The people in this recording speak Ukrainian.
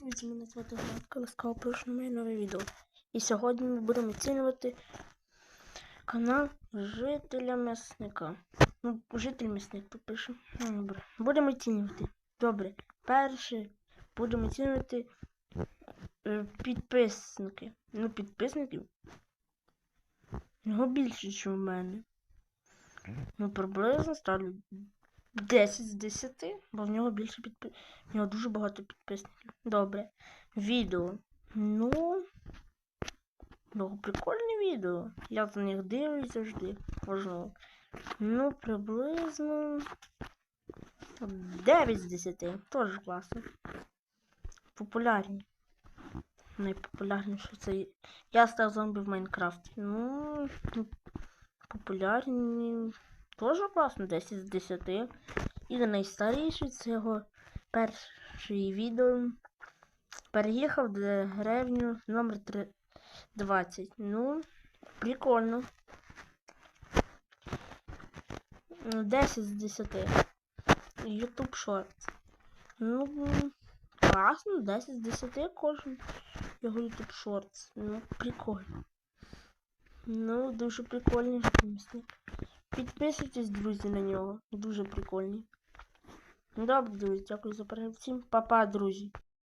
Друзі, мене звати Гладка, ласкаво прошу на моє нове відео. І сьогодні ми будемо оцінювати канал жителя м'ясника. Ну, житель м'ясник попишемо. Ну, добре. Будемо оцінювати. Добре. Перше будемо оцінювати е, підписники. Ну, підписників. Його більше, ніж у мене. Ну, приблизно ставлю 10 з 10, бо в нього більше підпис... В нього дуже багато підписників. Добре. Відео. Ну. Ну, прикольне відео. Я за них дивлюсь завжди. Можливо. Ну, приблизно. 9 з 10. Теж класно. Популярні. Найпопулярніше це. Я став зомбі в Майнкрафті. Ну. ну, Популярні. Тоже класно, 10 з 10. І найстаріший це його перше відео. Переїхав до деревню номер 3 20. Ну, прикольно. Ну, 10 з 10. YouTube Shorts. Ну, класно, 10 з 10 кожен його YouTube Shorts. Ну, прикольно. Ну, дуже прикольний місник. Підписуйтесь, друзі, на нього. Дуже прикольний. Ну, Добре, друзі, дякую за перегляд. Всім па-па, друзі.